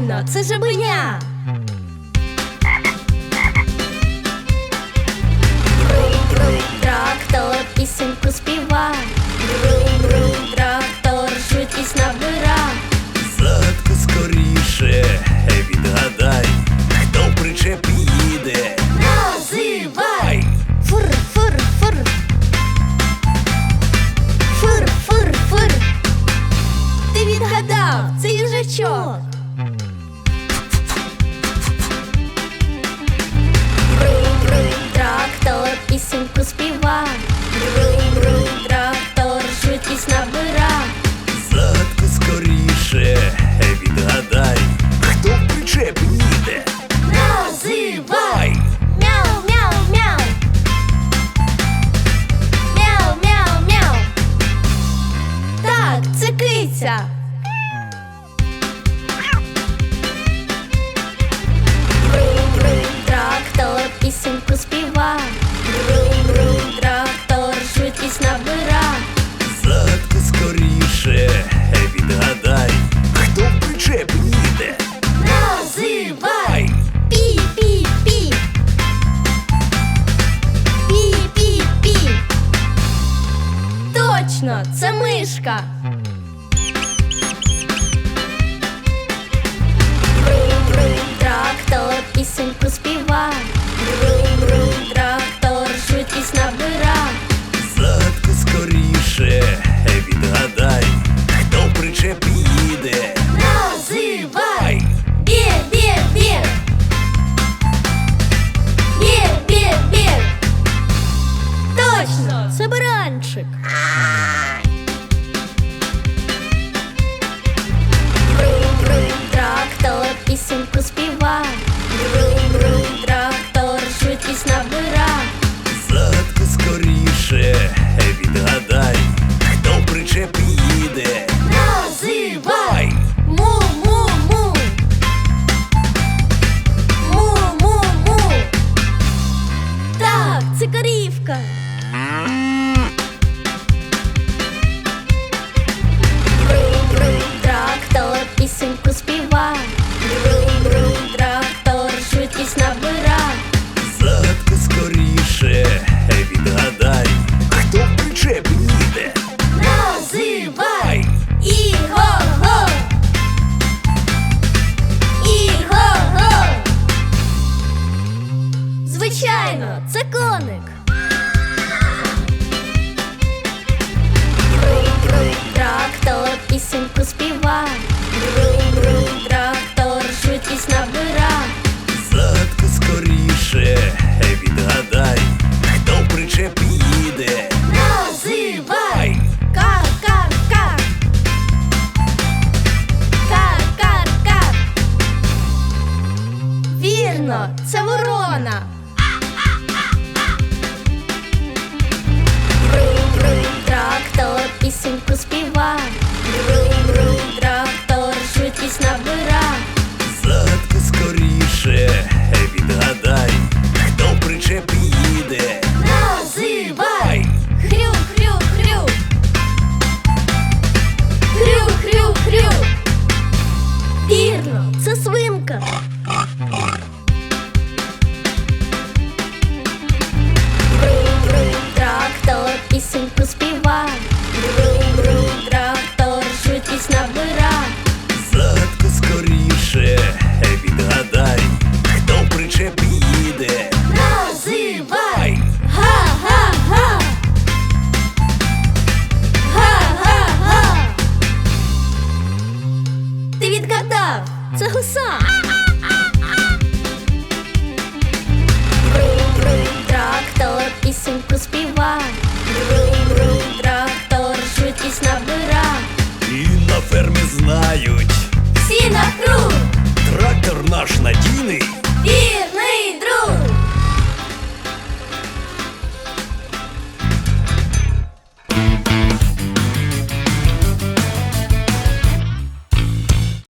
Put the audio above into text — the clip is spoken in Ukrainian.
Звичайно, це жабеня. Брум-брум, трактор пісеньку співа. Брум-брум, трактор швидкість набира. Задку скоріше, відгадай, хто в причеп їде. Називай фур, фур, фур. Фур, фур, фур. Ти відгадав, це їжачок. Так, пісеньку співа Звичайно, це коник. Брум-брум, трактор пісеньку співа. Брум-брум, трактор швидкість набира. Задку скоріше, відгадай, хто причеп їде. Називай! Кар-кар-кар Кар-кар-кар Вірно, це ворона трактор пісеньку співа. Брум-брум, трактор швидкість набира. Задку скоріше, відгадай, хто причеп їде. Називай! Хрю-хрю-хрю Хрю-хрю-хрю Вірно, це свинка Це гуса. Бру-бру, трактор, пісеньку співа. Бру-бру, трактор, швидкість набира. І на фермі знають. Всі на круг. Трактор наш надійний.